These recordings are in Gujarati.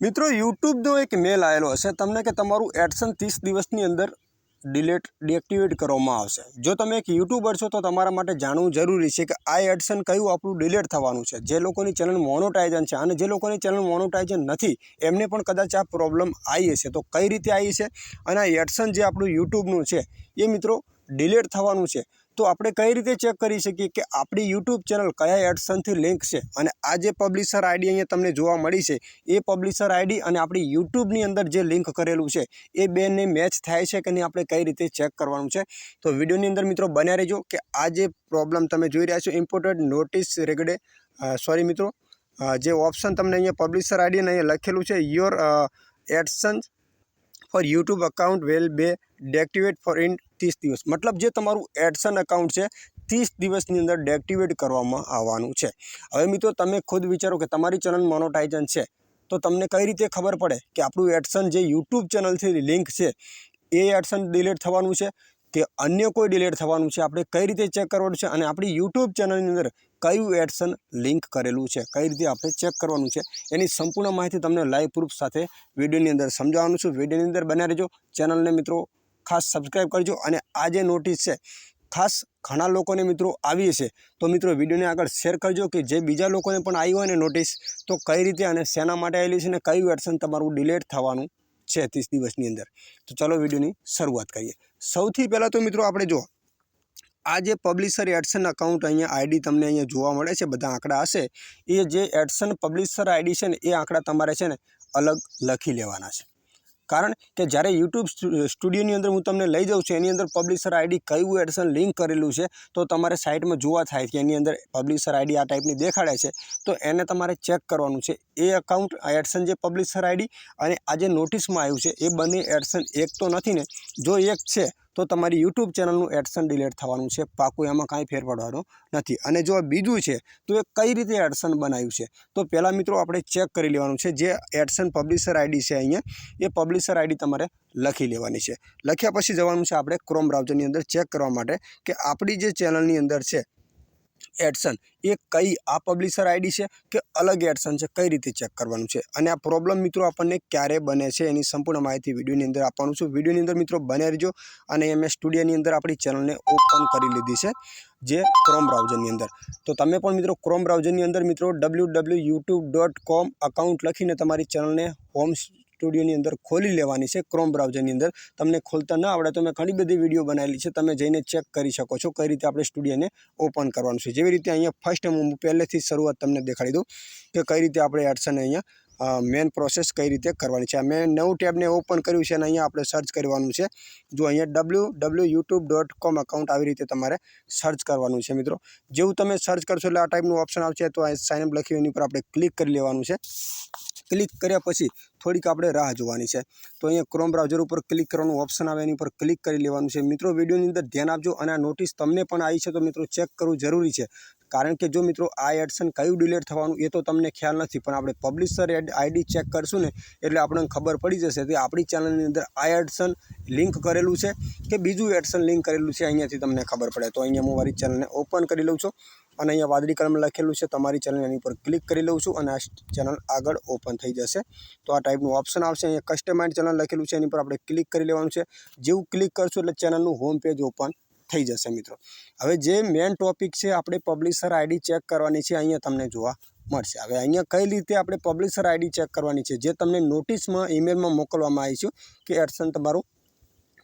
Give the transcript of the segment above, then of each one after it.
મિત્રો યુટ્યુબનો એક મેલ આવેલો હશે તમને કે તમારું એડસન ત્રીસ દિવસની અંદર ડિલેટ, ડિએક્ટિવેટ કરવામાં આવશે. જો તમે એક યુટ્યુબર છો, તો તમારા માટે જાણવું જરૂરી છે કે આ એડસન કયું આપણું ડિલેટ થવાનું છે. જે લોકોની ચેનલ મોનોટાઇઝન છે, અને જે લોકોની ચેનલ મોનોટાઇઝન નથી, એમને પણ કદાચ આ પ્રોબ્લેમ આવી હશે. તો કઈ રીતે આવી છે અને આ એડસન જે આપણું યુટ્યુબનું છે, એ મિત્રો ડિલેટ થવાનું છે. તો આપણે કઈ રીતે ચેક કરી શકીએ કે આપણી યુટ્યુબ ચેનલ કયા એડસનથી લિંક છે? અને આ જે પબ્લિશર આઈડી અહીંયા તમને જોવા મળી છે, એ પબ્લિશર આઈડી અને આપણી યુટ્યુબની અંદર જે લિંક કરેલું છે, એ બેને મેચ થાય છે કે નહીં આપણે કઈ રીતે ચેક કરવાનું છે? તો વિડીયોની અંદર મિત્રો બન્યા રહેજો કે આ જે પ્રોબ્લેમ તમે જોઈ રહ્યા છો ઇમ્પોર્ટન્ટ નોટિસ રેગડે સોરી મિત્રો જે ઓપ્શન તમને અહીંયા પબ્લિશર આઈડી અને અહીંયા લખેલું છે your AdSense for YouTube account will be deactivate for in ત્રીસ દિવસ. મતલબ જે તમારું એડસન એકાઉન્ટ છે, ત્રીસ દિવસની અંદર ડેક્ટિવેટ કરવામાં આવવાનું છે. હવે મિત્રો તમે ખુદ વિચારો કે તમારી ચેનલ મોનોટાઇઝન છે, તો તમને કઈ રીતે ખબર પડે કે આપણું એડસન જે યુટ્યુબ ચેનલથી લિંક છે, એ એડસન ડિલીટ થવાનું છે કે અન્ય કોઈ ડિલેટ થવાનું છે? આપણે કઈ રીતે ચેક કરવાનું છે અને આપણી યુટ્યુબ ચેનલની અંદર કયું એડસન લિંક કરેલું છે? કઈ રીતે આપણે ચેક કરવાનું છે? એની સંપૂર્ણ માહિતી તમને લાઈવ પ્રૂફ સાથે વિડીયોની અંદર સમજાવવાનું છું. વિડીયોની અંદર બન્યા રહેજો. ચેનલને મિત્રો ખાસ સબસ્ક્રાઈબ કરજો અને આ જે નોટિસ છે, ખાસ ઘણા લોકોને મિત્રો આવી છે તો મિત્રો વિડીયોને આગળ શેર કરજો કે જે બીજા લોકોને પણ આવી હોય ને નોટિસ તો કઈ રીતે અને શેના માટે આવેલી છે ને કયું એડસન તમારું ડિલેટ થવાનું છે ત્રીસ દિવસની અંદર. તો ચલો વિડીયોની શરૂઆત કરીએ. સૌથી પહેલાં તો મિત્રો આપણે જો આ જે પબ્લિશર એડસન અકાઉન્ટ અહીંયા આઈડી તમને અહીંયા જોવા મળે છે, બધા આંકડા હશે, એ જે એડસન પબ્લિશર આઈડી છે ને, એ આંકડા તમારે છે ને અલગ લખી લેવાના છે. કારણ કે જ્યારે યુટ્યુબ સ્ટુડિયોની અંદર હું તમને લઈ જાઉં છું, એની અંદર પબ્લિશર આઈડી કયું એડસન લિંક કરેલું છે, તો તમારે સાઇટમાં જોવા થાય કે એની અંદર પબ્લિશર આઈડી આ ટાઈપની દેખાડે છે, તો એને તમારે ચેક કરવાનું છે. એ એકાઉન્ટ એડસન જે પબ્લિશર આઈડી અને આ જે નોટિસમાં આવ્યું છે, એ બંને એડસન એક તો નથી ને, જો એક છે તો તમારી યુટ્યુબ ચેનલનું એડસન ડિલેટ થવાનું છે. પાકું એમાં કાંઈ ફેર પડવાનો નથી. અને જો બીજું છે, તો એ કઈ રીતે એડસન બનાવ્યું છે? તો પહેલાં મિત્રો આપણે ચેક કરી લેવાનું છે, જે એડસન પબ્લિશર આઈડી છે અહીંયા, એ પબ્લિશર આઈડી તમારે લખી લેવાની છે. લખ્યા પછી જવાનું છે આપણે ક્રોમ બ્રાઉઝરની અંદર ચેક કરવા માટે કે આપણી જે ચેનલની અંદર છે એડસન. એ કઈ આ પબ્લિશર આઈડી છે કે અલગ એડસન છે? કઈ રીતે ચેક કરવાનું છે? અને આ પ્રોબ્લેમ મિત્રો આપણને ક્યારે બને છે એની સંપૂર્ણ માહિતી વિડીયોની અંદર આપવાનું છું. વિડીયોની અંદર મિત્રો બને રહેજો અને એમએસ સ્ટુડિયોની અંદર આપણી ચેનલને ઓપન કરી લીધી છે જે ક્રોમ બ્રાઉઝરની અંદર. તો તમે પણ મિત્રો ક્રોમ બ્રાઉઝરની અંદર મિત્રો W W YouTube dot com account લખીને તમારી ચેનલને હોમ સ્ટુડિયોની અંદર ખોલી લેવાની છે ક્રોમ બ્રાઉઝરની અંદર. તમને ખોલતા ન આવડે તો મેં ઘણી બધી વીડિયો બનાવેલી છે, તમે જઈને ચેક કરી શકો છો કઈ રીતે આપણે સ્ટુડિયોને ઓપન કરવાનું છે. જેવી રીતે અહીંયા ફર્સ્ટ હું પહેલેથી શરૂઆત તમને દેખાડી દઉં કે કઈ રીતે આપણે એડસન અહીંયા મેન પ્રોસેસ કઈ રીતે કરવાની છે. મેં નવું ટેબને ઓપન કર્યું છે અને અહીંયા આપણે સર્ચ કરવાનું છે. જો અહીંયા W W YouTube dot com account આવી રીતે તમારે સર્ચ કરવાનું છે મિત્રો. જેવું તમે સર્ચ કરશો એટલે આ ટાઈપનું ઓપ્શન આવશે તો સાઇનઅપ લખ્યું એની ઉપર આપણે ક્લિક કરી લેવાનું છે. ક્લિક કર્યા પછી થોડીક આપણે રાહ જોવાની છે. તો અહીંયા ક્રોમ બ્રાઉઝર ઉપર ક્લિક કરવાનું ઓપ્શન આવે, એની ઉપર ક્લિક કરી લેવાનું છે. મિત્રો, વિડીયોની અંદર ધ્યાન આપજો અને આ નોટિસ તમને પણ આવી છે તો મિત્રો ચેક કરવું જરૂરી છે. કારણ કે જો મિત્રો આ એડસન કયું ડિલેટ થવાનું, એ તો તમને ખ્યાલ નથી. પણ આપણે પબ્લિશર એડ આઈડી ચેક કરશું ને, એટલે આપણને ખબર પડી જશે કે આપણી ચેનલની અંદર આ એડસન લિંક કરેલું છે કે બીજું એડસન લિંક કરેલું છે. અહીંયાથી તમને ખબર પડે. તો અહીંયા હું મારી ચેનલને ઓપન કરી લઉં છું. અને અહીંયા વાદળી કલમ લખેલું છે, તમારી ચેનલ એની ઉપર ક્લિક કરી લઉં છું અને આ ચેનલ આગળ ઓપન થઈ જશે. તો આ ટાઈપનું ઓપ્શન આવશે. અહીંયા કસ્ટમાઇઝ ચેનલ લખેલું છે, એની પર આપણે ક્લિક કરી લેવાનું છે. જેવું ક્લિક કરશું એટલે ચેનલનું હોમ પેજ ઓપન થઈ જશે મિત્રો. હવે જે મેન ટોપિક છે, આપણે પબ્લિશર આઈડી ચેક કરવાની છે, અહીંયા તમને જોવા મળશે. હવે અહીંયા કઈ રીતે આપણે પબ્લિશર આઈડી ચેક કરવાની છે, જે તમને નોટિસમાં ઈમેલમાં મોકલવામાં આવી છે, કે એડસન તમારું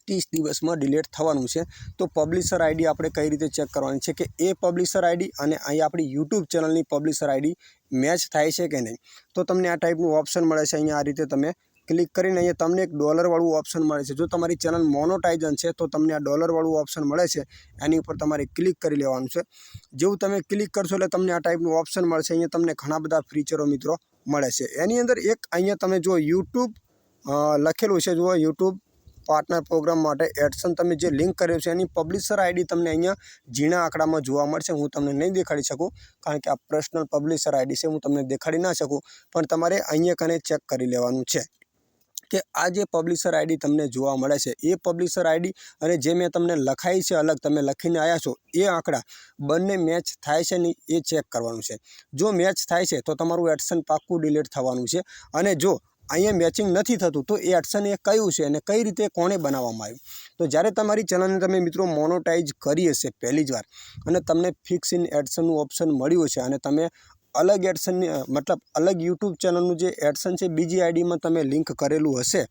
ત્રીસ દિવસમાં ડિલેટ થવાનું છે. તો પબ્લિશર આઈડી આપણે કઈ રીતે ચેક કરવાની છે કે એ પબ્લિશર આઈડી અને અહીં આપણી યુટ્યુબ ચેનલની પબ્લિશર આઈડી મેચ થાય છે કે નહીં. તો તમને આ ટાઈપનું ઓપ્શન મળે છે, અહીંયા આ રીતે તમે ક્લિક કરીને અહીંયા તમને એક ડોલરવાળું ઓપ્શન મળે છે. જો તમારી ચેનલ મોનોટાઇઝન છે, તો તમને આ ડોલરવાળું ઓપ્શન મળે છે. એની ઉપર તમારે ક્લિક કરી લેવાનું છે. જેવું તમે ક્લિક કરશો એટલે તમને આ ટાઈપનું ઓપ્શન મળશે. અહીંયા તમને ઘણા બધા ફીચરો મિત્રો મળે છે. એની અંદર એક અહીંયા તમે જો યુટ્યુબ લખેલું છે, જુઓ યુટ્યુબ પાર્ટનર પ્રોગ્રામ માટે એડસન તમે જે લિંક કર્યું છે એની પબ્લિશર આઈડી તમને અહીંયા ઝીણા આંકડામાં જોવા મળશે. હું તમને નહીં દેખાડી શકું, કારણ કે આ પર્સનલ પબ્લિશર આઈડી છે, હું તમને દેખાડી ના શકું. પણ તમારે અહીંયા કને ચેક કરી લેવાનું છે કે આ જે પબ્લિશર આઈડી તમને જોવા મળે છે, એ પબ્લિશર આઈડી અને જે મેં તમને લખાઈ છે અલગ, તમે લખીને આવ્યા છો, એ આંકડા બંને મેચ થાય છે નહીં એ ચેક કરવાનું છે. જો મેચ થાય છે, તો તમારું એડસન પાક્કું ડિલીટ થવાનું છે. અને જો અહીંયા મેચિંગ નથી થતું, તો એ એડસન એ કયું છે અને કઈ રીતે કોણે બનાવવામાં આવ્યું? તો જ્યારે તમારી ચેનલને તમે મિત્રો મોનોટાઈઝ કરી હશે પહેલી જ વાર અને તમને ફિક્સ ઇન એડસનનું ઓપ્શન મળ્યું છે અને તમે અલગ એડસનની મતલબ અલગ યુટ્યુબ ચેનલનું જે એડસન છે, બીજી આઈડીમાં તમે લિંક કરેલું હશે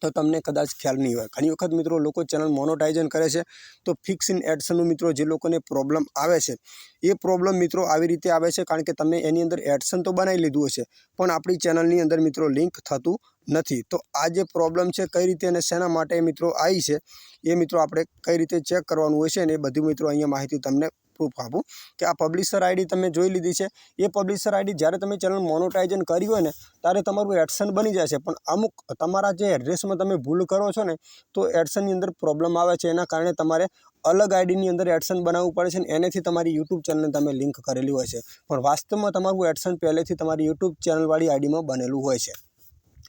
તો તમને કદાચ ખ્યાલ નહીં હોય. ઘણી વખત મિત્રો લોકો ચેનલ મોનોટાઇઝન કરે છે, તો ફિક્સ ઇન એડસનનું મિત્રો જે લોકોને પ્રોબ્લેમ આવે છે, એ પ્રોબ્લેમ મિત્રો આવી રીતે આવે છે કારણ કે તમે એની અંદર એડસન તો બનાવી લીધું હશે, પણ આપણી ચેનલની અંદર મિત્રો લિંક થતું નથી. તો આ જે પ્રોબ્લેમ છે કઈ રીતે અને શેના માટે મિત્રો આવી છે, એ મિત્રો આપણે કઈ રીતે ચેક કરવાનું હોય છે અને એ બધી મિત્રો અહીંયા માહિતી તમને પ્રૂફ આપું કે આ પબ્લિશર આઈડી તમે જોઈ લીધી છે. એ પબ્લિશર આઈડી જ્યારે તમે ચેનલ મોનોટાઇઝન કરી હોય ને, ત્યારે તમારું એડસન બની જશે પણ અમુક તમારા જે એડ્રેસમાં તમે ભૂલ કરો છો ને, તો એડસનની અંદર પ્રોબ્લેમ આવે છે. એના કારણે તમારે અલગ આઈડીની અંદર એડસન બનાવવું પડે છે ને, એનેથી તમારી યુટ્યુબ ચેનલને તમે લિંક કરેલી હોય છે. પણ વાસ્તવમાં તમારું એડસન પહેલેથી તમારી યુટ્યુબ ચેનલવાળી આઈડીમાં બનેલું હોય છે.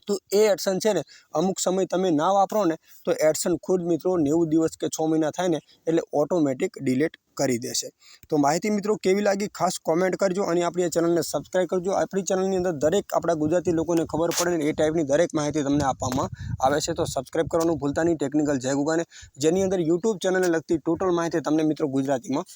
તો એ એડસન છે ને, અમુક સમય તમે ના વાપરો ને, તો એડસન ખુદ મિત્રો નેવું દિવસ કે છ મહિના થાય ને, એટલે ઓટોમેટિક ડિલીટ કરી દેશે. તો માહિતી મિત્રો કેવી લાગી ખાસ કોમેન્ટ કરજો અને આપણી આ ચેનલને સબસ્ક્રાઈબ કરજો. આપણી ચેનલની અંદર દરેક આપણા ગુજરાતી લોકોને ખબર પડે ને, એ ટાઈપની દરેક માહિતી તમને આપવામાં આવે છે. તો સબસ્ક્રાઈબ કરવાનું ભૂલતા નહીં. ટેકનિકલ જય ગુગાને. જેની અંદર યુટ્યુબ ચેનલને લગતી ટોટલ માહિતી તમને મિત્રો ગુજરાતીમાં